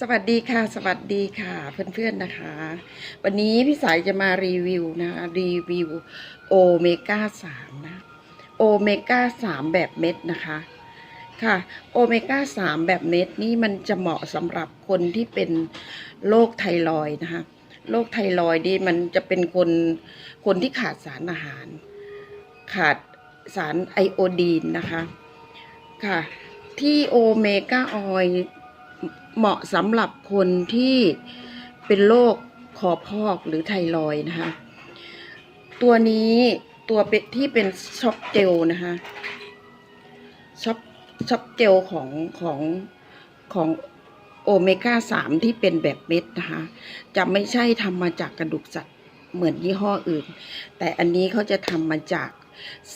สวัสดีค่ะ สวัสดีค่ะ เพื่อนๆนะคะ วันนี้พี่สายจะมารีวิวนะรีวิวโอเมก้าสามนะโอเมก้าสามแบบเม็ดนะคะค่ะโอเมก้าสามแบบเม็ดนี่มันจะเหมาะสำหรับคนที่เป็นโรคไทรอยนะคะโรคไทรอยดีมันจะเป็นคนคนที่ขาดสารอาหาร ขาดสารไอโอดีนนะคะค่ะที่โอเมก้าออย เหมาะสำหรับคนที่เป็นโรคคอพอกหรือไทรอยนะคะ ตัวนี้ตัวเป็นที่เป็นช็อกเจลนะคะช็อกช็อกเจลของของของโอเมก้าสามที่เป็นแบบเม็ดนะคะ จะไม่ใช่ทำมาจากกระดูกสัตว์เหมือนยี่ห้ออื่น แต่อันนี้เขาจะทำมาจาก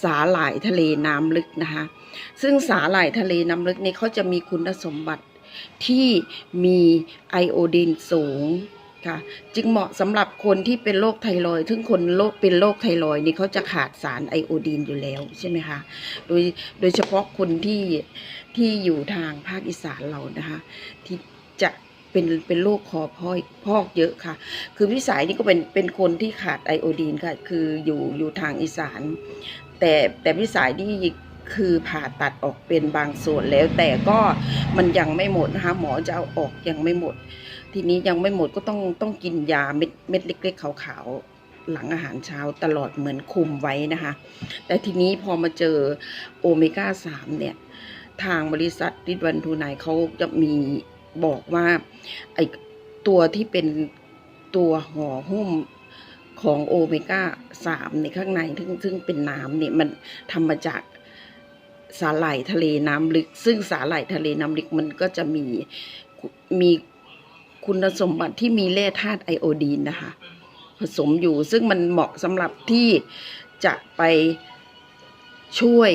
สาหร่ายทะเลน้ำลึกนะคะ ซึ่งสาหร่ายทะเลน้ำลึกนี้เขาจะมีคุณสมบัติ ที่มีไอโอดีนสูงค่ะจึงเหมาะสำหรับคนที่เป็นโรคไทรอยด์ซึ่งคนโรคเป็นโรคไทรอยด์นี่เขาจะขาดสารไอโอดีนอยู่แล้วใช่ไหมคะ โดยโดยเฉพาะคนที่ที่อยู่ทางภาคอีสานเรานะคะ ที่จะเป็นเป็นโรคคอพอกพอกเยอะค่ะ คือพี่สายนี่ก็เป็นเป็นคนที่ขาดไอโอดีนค่ะ คืออยู่อยู่ทางอีสาน แต่แต่พี่สายนี่ คือผ่าตัดออกเป็นบางส่วนแล้ว แต่ก็มันยังไม่หมดนะคะหมอจะเอาออกยังไม่หมด ทีนี้ยังไม่หมดก็ต้องต้องกินยาเม็ดเม็ดเล็ก ๆ ขาวๆหลังอาหารเช้าตลอดเหมือนคุมไว้นะคะ แต่ทีนี้พอมาเจอโอเมก้าสามเนี่ย ทางบริษัทริดวันทูไนเขาจะมีบอกว่าไอตัวที่เป็นตัวห่อหุ้มของโอเมก้าสามในข้างในซึ่งซึ่งเป็นน้ำเนี่ยมันทำมาจาก สาหร่ายทะเลน้ำลึก ซึ่งสาหร่ายทะเลน้ำลึกมันก็จะมีมีคุณสมบัติที่มีแร่ธาตุไอโอดีนนะคะ ผสมอยู่ซึ่งมันเหมาะสำหรับที่จะไปช่วย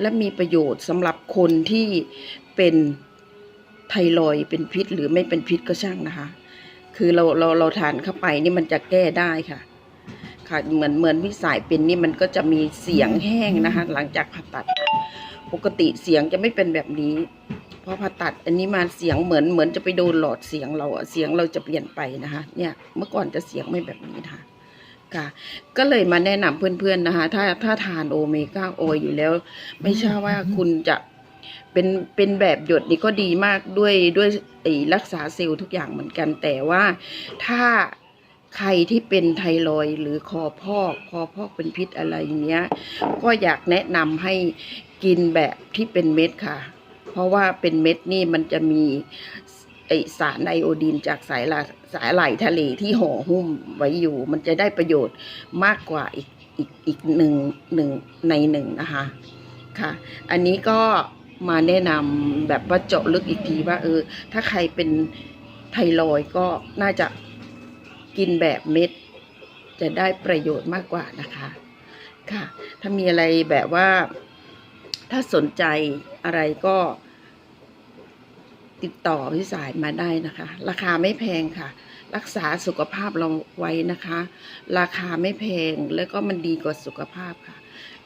และมีประโยชน์สำหรับคนที่เป็นไทรอยเป็นพิษหรือไม่เป็นพิษก็ช่างนะคะ คือเราเราเราทานเข้าไปนี่มันจะแก้ได้ค่ะ ค่ะ เหมือนเหมือนพี่สายเป็นนี่มันก็จะมีเสียงแห้งนะคะ หลังจากผ่าตัด ปกติเสียงจะไม่เป็นแบบนี้พอผ่าตัดอันนี้มาเสียงเหมือนเหมือนจะไปโดนหลอดเสียงเราเสียงเราจะเปลี่ยนไปนะคะ เนี่ยเมื่อก่อนจะเสียงไม่แบบนี้นะคะค่ะ ก็เลยมาแนะนำเพื่อนๆนะคะ ถ้าถ้าทานโอเมก้าโออยู่แล้ว ไม่ใช่ว่าคุณจะเป็นเป็นแบบหยดนี่ก็ดีมากด้วยด้วยไอรักษาเซลล์ทุกอย่างเหมือนกันแต่ว่าถ้า ใครที่เป็นไทรอยหรือคอพอกคอพอกเป็นพิษอะไรเงี้ย ก็อยากแนะนำให้กินแบบที่เป็นเม็ดค่ะ เพราะว่าเป็นเม็ดนี่มันจะมีไอสารไอโอดีนจากสายละสายไหลทะเลที่ห่อหุ้มไว้อยู่ มันจะได้ประโยชน์มากกว่าอีกอีกอีกหนึ่งหนึ่งในหนึ่งนะคะค่ะ อันนี้ก็มาแนะนำแบบว่าเจาะลึกอีกทีว่าเออถ้าใครเป็นไทรอยก็น่าจะ กินแบบเม็ด จะได้ประโยชน์มากกว่านะคะ ค่ะ ถ้ามีอะไรแบบว่า ถ้าสนใจอะไรก็ติดต่อพี่สายมาได้นะคะ ราคาไม่แพงค่ะ รักษาสุขภาพเราไว้นะคะ ราคาไม่แพงแล้วก็มันดีกว่าสุขภาพค่ะ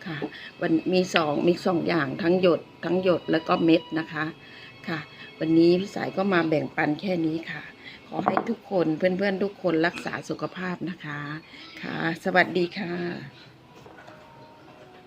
ค่ะวันมีสองมีสองอย่างทั้งหยดทั้งหยดแล้วก็เม็ดนะคะ ค่ะ วันนี้พี่สายก็มาแบ่งปันแค่นี้ค่ะ ขอให้ทุกคนเพื่อนๆ ทุกคนรักษาสุขภาพนะคะ ค่ะ สวัสดีค่ะ